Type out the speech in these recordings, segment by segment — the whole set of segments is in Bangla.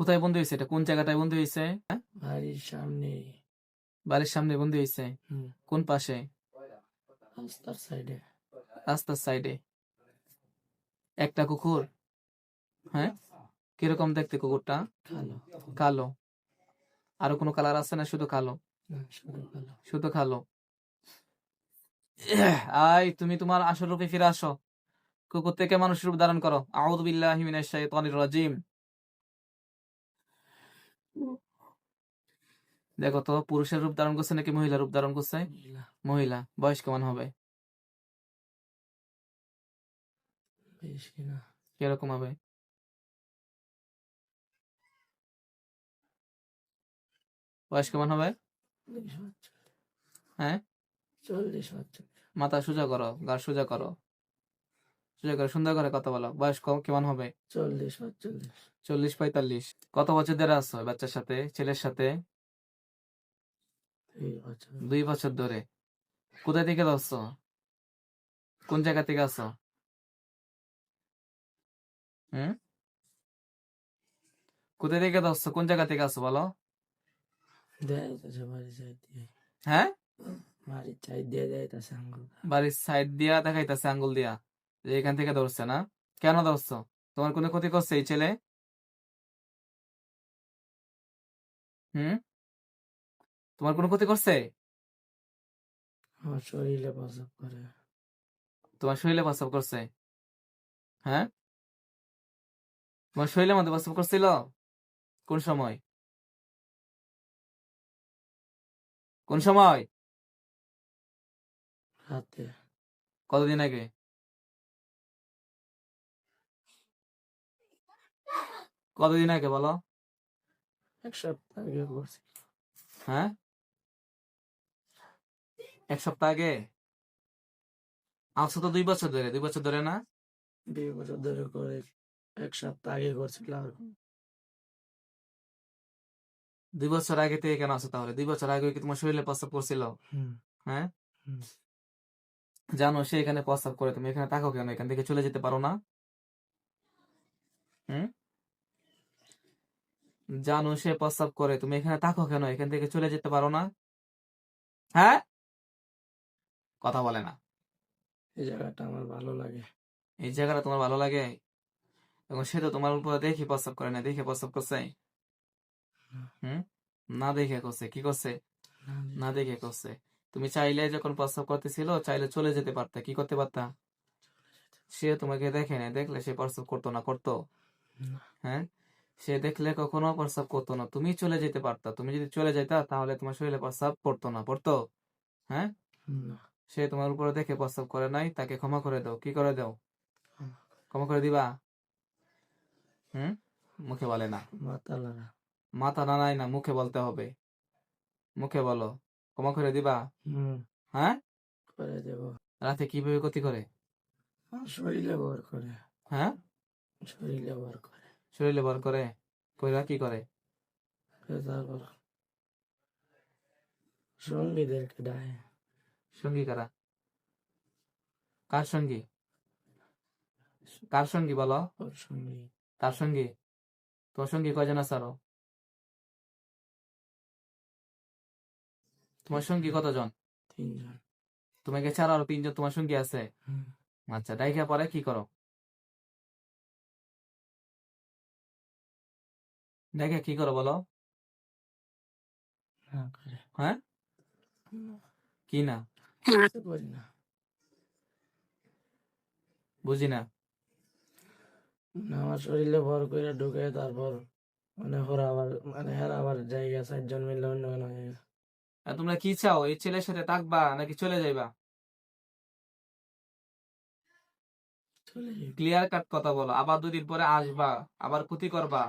কোথায় বন্ধু হয়েছে এটা কোন জায়গাটায় বন্ধু হয়েছে হ্যাঁ? বাড়ির সামনে। বাড়ির সামনে বন্ধু হয়েছে কোন পাশে? রাস্তার সাইডে। রাস্তার সাইডে। একটা কুকুর? হ্যাঁ? কীরকম দেখতে কুকুরটা? কালো। কালো। আরও কোনো কালার আছে না শুধু কালো? শুধু কালো। আই তুমি তোমার আসল রূপে ফিরে আসো। কুকুর থেকে মানুষ রূপ ধারণ করো। আউযু বিল্লাহি মিনাশ শাইতানির রাজিম। দেখো তো পুরুষের রূপ ধারণ করছে নাকি মহিলার রূপ ধারণ করছে? মহিলা। মহিলা। বয়স কেমন হবে? কীরকম হবে? বয়স কেমন হবে? হ্যাঁ? মাথা সোজা করো গা সোজা করো। সোজা করে সুন্দর করে কথা বলো। বয়স কেমন হবে? চল্লিশ পঁয়তাল্লিশ। চল্লিশ পঁয়তাল্লিশ। কত বছর ধরে আছো বাচ্চার সাথে ছেলের সাথে? দুই বছর। ধরে। কোথায় থেকে আসছো? কোন জায়গা থেকে আসছো? হুম? কোথায় থেকে আসছো? কোন জায়গা থেকে আসছো বলো? হ্যাঁ? বাড়ির সাইড দিয়ে দেয় আঙ্গুল। বাড়ির সাইড দিয়া দেখাইতেছে আঙ্গুল দিয়া। যে এখান থেকে ধরছে না? কেন ধরছো তোমার কোনো ক্ষতি করছে এই ছেলে? হুম? তোমার কোনো ক্ষতি করছে? আমার শরীরে করে। তোমার শরীরে প্রস্রাব করছে? হ্যাঁ? তোমার শরীরের মধ্যে প্রস্রাব করছিল? কোন সময়? কোন সময়? রাতে। কতদিন আগে? কতদিন আগে বলো? এক সপ্তাহ আগে করছি হ্যাঁ? এক সপ্তাহ আগে? আসো তো দুই বছর ধরে দুই বছর ধরে না? দুই বছর ধরে করে এক সপ্তাহ আগে করছিলাম। দুই বছর আগে থেকে কেন আসো তাহলে? দুই বছর আগে কি তোমার শরীরে প্রস্তাব করছিল? হ্যাঁ? জানো সে এখানে প্রস্তাব করে তুমি এখানে থাকো কেন? এখান থেকে চলে যেতে পারো না। হুম? জানো সে প্রস্রাব করে তুমি এখানে থাকো কেন? এখান থেকে চলে যেতে পারো না? হ্যাঁ? কথা বলে না। এই জায়গাটা আমার ভালো লাগে। এই জায়গাটা তোমার ভালো লাগে? এবং সে তো তোমার উপর দেখি প্রস্রাব করে না দেখে প্রস্রাব করছে? হুম? না দেখে করছে কি করছে? না দেখে করছে। তুমি চাইলে যখন প্রস্রাব করতেছিল চাইলে চলে যেতে পারতা কি করতে পারতা? সে তোমাকে দেখে না দেখলে সে প্রস্তাব করতো না করতো? হ্যাঁ? সে দেখলে কখনো প্রস্রাব করতো না। তুমি চলে যেতে পারতা। তুমি যদি চলে যেতা তাহলে তোমার শরীরে প্রস্রাব পড়তো না পড়তো? হ্যাঁ? সে তোমার উপরে দেখে প্রস্রাব করে নাই তাকে ক্ষমা করে দাও। কি করে দাও? ক্ষমা করে দিবা? হুম? মুখে বলে না। মাথা না নাই না মুখে বলতে হবে। মুখে বলো। ক্ষমা করে দিবা? হুম। হ্যাঁ? করে দেবো। রাতে কীভাবে ক্ষতি করে? শরীরে ভর করে। হ্যাঁ? শরীরে ভর করে। শরীরে ভর করে কইরা কি করে? করে সঙ্গীদেরকে ডায় সঙ্গী কারা? কার সঙ্গী? কার সঙ্গী বলো? সঙ্গী। তার সঙ্গী? তোর সঙ্গী কয়জন আছে আরও? তোমার সঙ্গী কতজন? তিনজন। তোমাকে ছাড়া আরও তিনজন তোমার সঙ্গী আছে? আচ্ছা ডাইকা পরে কি করো? ডাইকা কি করো বলো? হ্যাঁ? কি না? বুঝি না। আমার শরীরে ভর করে ঢুকে তারপর মানে ওরা আবার মানে হেরা আবার জায়গা চারজন মিলে অন্য কোনো জায়গা তোমরা কি চাও? এই ছেলের সাথে থাকবা নাকি চলে যাইবা? চলে ক্লিয়ার কাট কথা বলো। আবার দুদিন পরে আসবা আবার ক্ষতি করবা।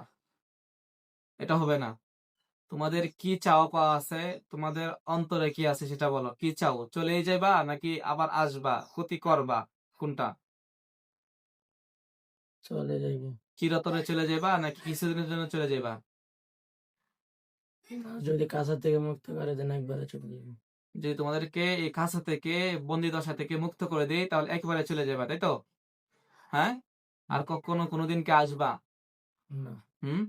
এটা হবে না। তোমাদের কি চাও পাওয়া আছে? তোমাদের অন্তরে কি আছে সেটা বলো। কি চাও? চলেই যাইবা নাকি আবার আসবা? ক্ষতি করবা? কোনটা? চলে যাইব। চিরতরে চলে যাইবা নাকি কিছুদিনের জন্য চলে যাইবা? যদি কাছা থেকে মুক্ত করে দেন একবারে চলে যাইব। যে তোমাদেরকে এই খাসা থেকে বন্দি দশা থেকে মুক্ত করে দেই তাহলে একবারে চলে যাবা তাই তো? হ্যাঁ? আর কখনো কোনোদিন কে আসবা? না। হুম?